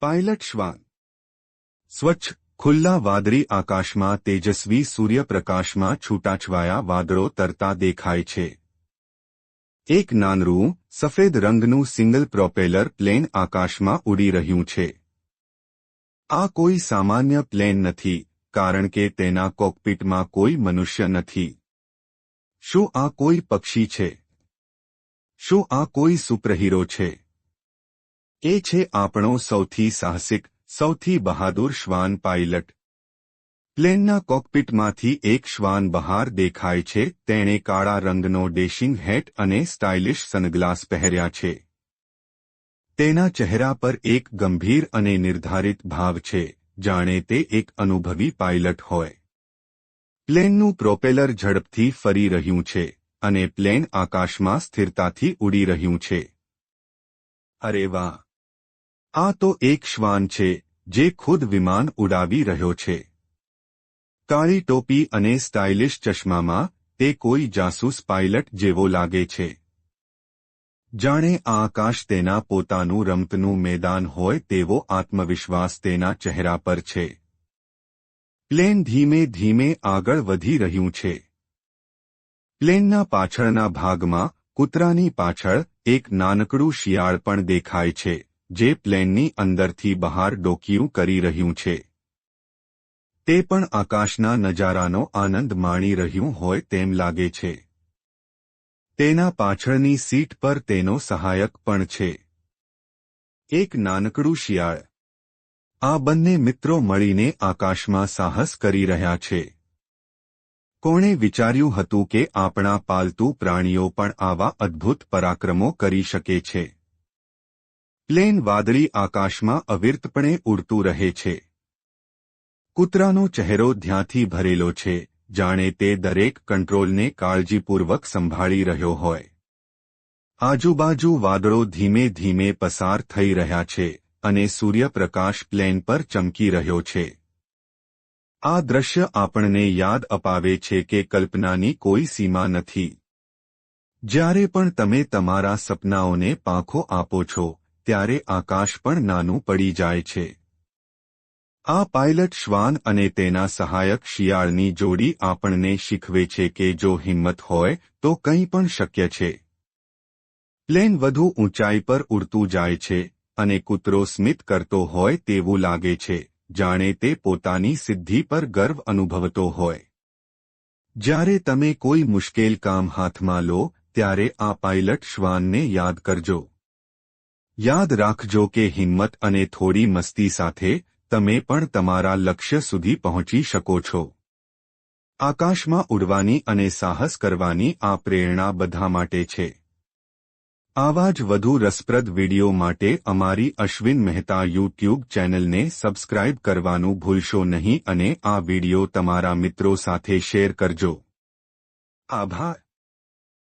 Pilot શ્વાન. સ્વચ્છ, ખુલ્લા વાદળી આકાશમાં તેજસ્વી સૂર્યપ્રકાશમાં છૂટાછવાયા વાદળો તરતા દેખાય છે. એક નાનરું, સફેદ રંગનું સિંગલ પ્રોપેલર પ્લેન આકાશમાં ઉડી રહ્યું છે. આ કોઈ સામાન્ય પ્લેન નથી, કારણ કે તેના કોકપીટમાં કોઈ મનુષ્ય નથી. શું આ કોઈ પક્ષી છે? શું આ કોઈ સુપરહીરો છે? એ છે આપણો સૌથી સાહસિક, સૌથી બહાદુર શ્વાન પાઇલટ પ્લેનના કોકપિટમાંથી એક શ્વાન બહાર દેખાય છે, તેણે કાળા રંગનો ડેશિંગ હેટ અને સ્ટાઇલિશ સનગ્લાસ પહેર્યા છે. તેના ચહેરા પર એક ગંભીર અને નિર્ધારિત ભાવ છે, જાણે તે એક અનુભવી પાઇલટ હોય. પ્લેનનું પ્રોપેલર ઝડપથી ફરી રહ્યું છે, અને પ્લેન આકાશમાં સ્થિરતાથી ઉડી રહ્યું છે. અરે વાહ! આ તો એક શ્વાન છે, જે ખુદ વિમાન ઉડાવી રહ્યો છે. કાળી ટોપી અને સ્ટાઇલિશ ચશ્મામાં તે કોઈ જાસૂસ પાયલટ જેવો લાગે છે. જાણે આકાશ તેના પોતાનું રમતનું મેદાન હોય તેવો આત્મવિશ્વાસ તેના ચહેરા પર છે. પ્લેન ધીમે ધીમે આગળ વધી રહ્યું છે. પ્લેનના પાછળના ભાગમાં કૂતરાની પાછળ એક નાનકડું શિયાળ પણ દેખાય છે. જે પ્લેનની અંદરથી બહાર ડોકિયું કરી રહ્યું છે. તે પણ આકાશના નજારાનો આનંદ માણી રહ્યું હોય તેમ લાગે છે. તેના પાછળની સીટ પર તેનો સહાયક પણ છે. એક નાનકડું શિયાળ. આ બંને મિત્રો મળીને આકાશમાં સાહસ કરી રહ્યા છે. કોણે વિચાર્યું હતું કે આપણા પાલતુ પ્રાણીઓ પણ આવા અદ્ભુત પરાક્રમો કરી શકે છે. પ્લેન વાદળી આકાશમાં અવિરતપણે ઉડતું રહે છે. કૂતરાનો ચહેરો ધ્યાંથી ભરેલો છે, જાણે તે દરેક કંટ્રોલને કાળજીપૂર્વક સંભાળી રહ્યો હોય. આજુબાજુ વાદળો ધીમે ધીમે પસાર થઈ રહ્યા છે અને સૂર્યપ્રકાશ પ્લેન પર ચમકી રહ્યો છે. આ દ્રશ્ય આપણને યાદ અપાવે છે કે કલ્પનાની કોઈ સીમા નથી. જ્યારે પણ તમે તમારા સપનાઓને પાંખો આપો છો ત્યારે આકાશ પણ નાનું પડી જાય છે. આ પાયલટ શ્વાન અને તેના સહાયક શિયાળની જોડી આપણને શીખવે છે કે જો હિંમત હોય, તો કંઈ પણ શક્ય છે. પ્લેન વધુ ઊંચાઈ પર ઉડતું જાય છે, અને કૂતરો સ્મિત કરતો હોય તેવું લાગે છે, જાણે તે પોતાની સિદ્ધિ પર ગર્વ અનુભવતો હોય. જ્યારે તમે કોઈ મુશ્કેલ કામ હાથમાં લો, ત્યારે આ પાયલટ શ્વાનને યાદ કરજો. યાદ રાખજો કે હિંમત અને થોડી મસ્તી સાથે તમે પણ તમારા લક્ષ્ય સુધી પહોંચી શકો છો. આકાશમાં ઉડવાની અને સાહસ કરવાની આ પ્રેરણા બધા માટે છે. આવા જ વધુ રસપ્રદ વિડિયો માટે અમારી અશ્વિન મહેતા યુટ્યુબ ચેનલને સબસ્ક્રાઇબ કરવાનું ભૂલશો નહીં અને આ વિડિયો તમારા મિત્રો સાથે શેર કરજો. આભાર.